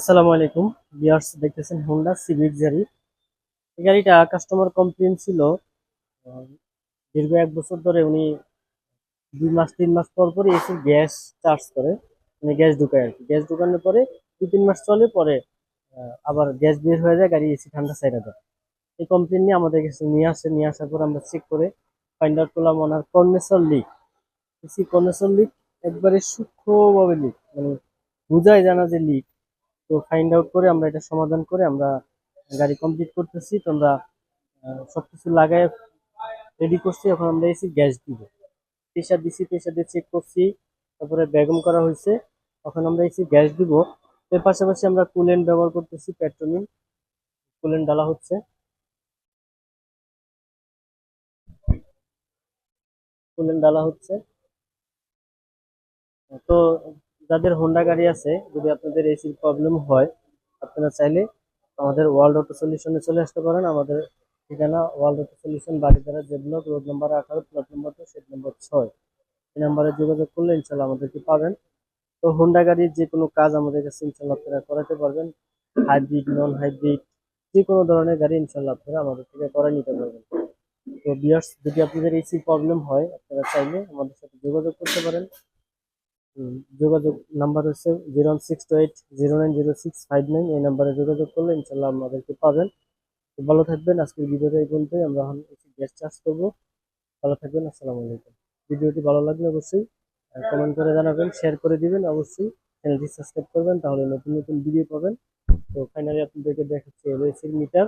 আসসালামু আলাইকুম। বিয়ার্স দেখতেছেন হোন্ডা সিভিক গাড়ি এই গাড়িটা কাস্টমার কমপ্লেন ছিল দীর্ঘ এক বছর ধরে উনি দুই মাস, তিন মাস পর পরে এসে গ্যাস চার্জ করে মানে গ্যাস ঢুকায় আর কি। গ্যাস ঢুকানোর পরে দুই, তিন মাস চলে, পরে আবার গ্যাস বের হয়ে যায়, গাড়ি এসি ঠান্ডা সাইডে দেয়। এই কমপ্লেন নিয়ে আমাদের কাছে নিয়ে আসে, নিয়ে আসার পর আমরা চেক করে ফাইন্ড আউট করলাম ওনার condenser leak AC condenser leak একবারে সূক্ষ্মভাবে লিক মানে বোঝাই জানা যে লিক তো ফাইন্ড আউট করে আমরা এটা সমাধান করে আমরা গাড়ি কমপ্লিট করতেছি। তো আমরা আহ, সবকিছু লাগাই রেডি করছি। এখন আমরা এসি গ্যাস দিব। প্রেশার দিছি প্রেশার দিয়ে চেক করছি। তারপরে বেগম করা হয়েছে। এখন আমরা এসি গ্যাস দিব। এর পাশাপাশি আমরা কুলেন্ট ব্যবহার করতেছি পেট্রোলিন কুলেন্ট ডালা হচ্ছে। কুলেন্ট ডালা হচ্ছে। তো যাদের হোন্ডা গাড়ি আছে, যদি আপনাদের এসির প্রবলেম হয়, আপনারা চাইলে আমাদের ওয়ার্ল্ড অটো সলিউশনে চলে আসতে পারেন। আমাদের ঠিকানা ওয়ার্ল্ড অটো সলিউশন বাড়িধারা যে ব্লক রোড নাম্বার আঠারো plot number two set number ছয়। এই নাম্বারে যোগাযোগ করলে ইনশাল্লাহ আমাদেরকে পাবেন। তো হোন্ডা গাড়ির যে কোনো কাজ আমাদের কাছে ইনশাল্লাহ আপনারা করাতে পারবেন। হাইব্রিড নন হাইব্রিড যে কোনো ধরনের গাড়ি ইনশাল্লাহ আপনারা আমাদের থেকে করে নিতে পারবেন। তো বিয়ার্স যদি আপনাদের এসি প্রবলেম হয়, আপনারা চাইলে আমাদের সাথে যোগাযোগ করতে পারেন। যোগাযোগ নাম্বার হচ্ছে zero one six two eight zero nine zero six five nine. এই নাম্বারে যোগাযোগ করলে ইনশাল্লাহ আমাদেরকে পাবেন। ভালো থাকবেন। আজকের ভিডিওটা এই পর্যন্তই। আমরা এখন গ্যাস চার্জ করব। ভালো থাকবেন। আসসালামু আলাইকুম। ভিডিওটি ভালো লাগলে অবশ্যই কমেন্ট করে জানাবেন শেয়ার করে দিবেন। অবশ্যই চ্যানেলটি সাবস্ক্রাইব করবেন, তাহলে নতুন নতুন ভিডিও পাবেন। তো ফাইনালি আপনাদেরকে দেখাচ্ছি এলএসির মিটার